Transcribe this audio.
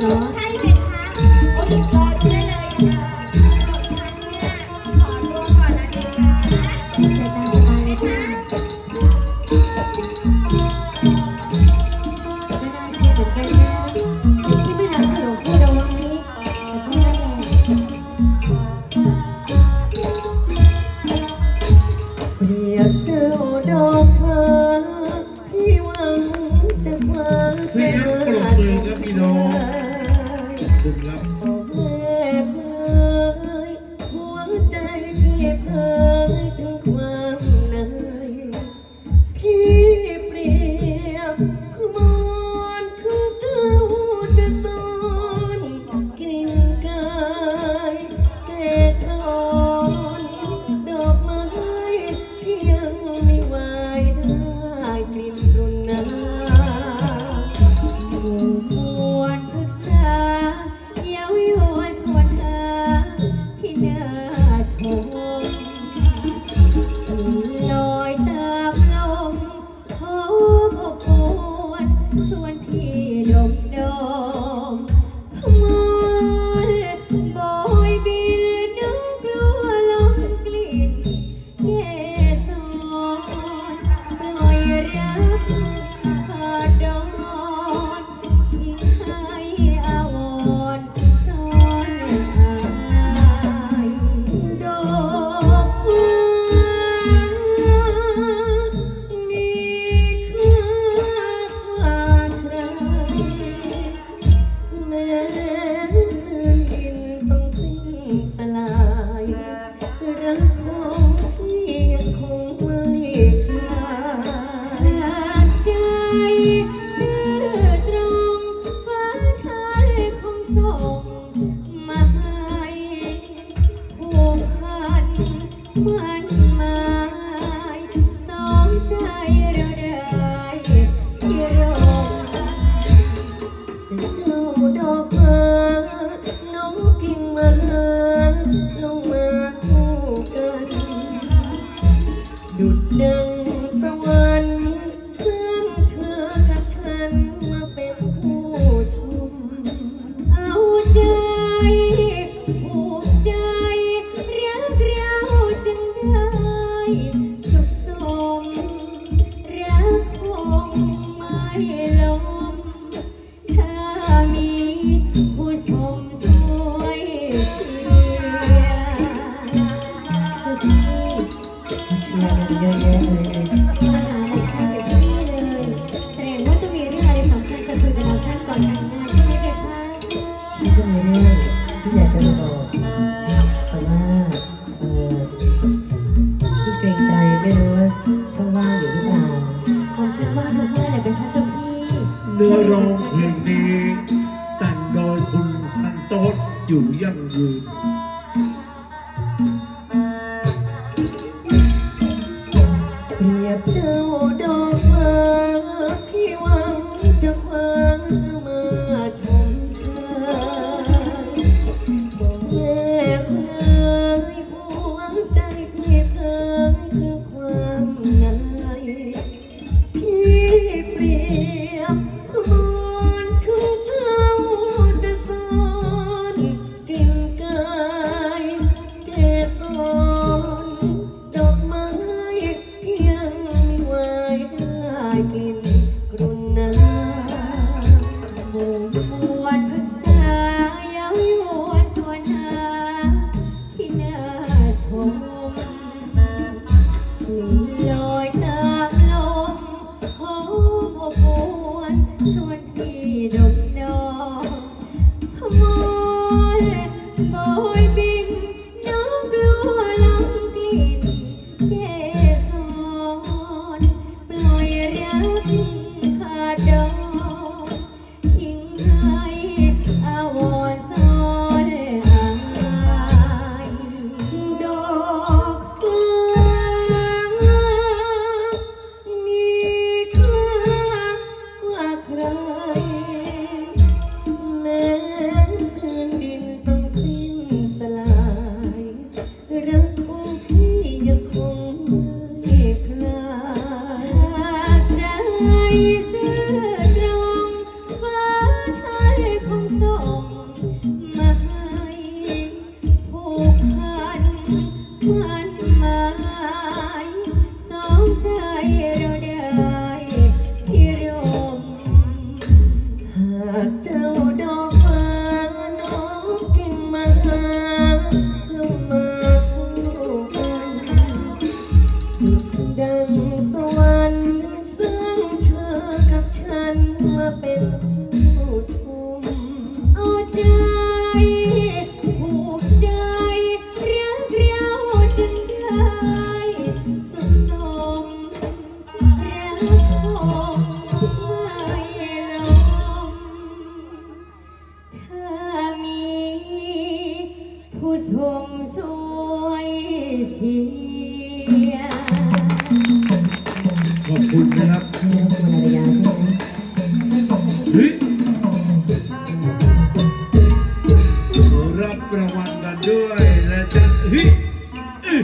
差 เจ็บเธอ สลาย รักของพี่คงไม่ขาดใจซื่อตรงฟ้าไทยคงสมาให้ผูกน 谢谢陈总 เอาใจผูใจรักเราจนได้สุขสมรักผมไม่ลงถ้ามีผู้ชมช่วยเชียร์ขอบคุณนะครับ เฮ้ย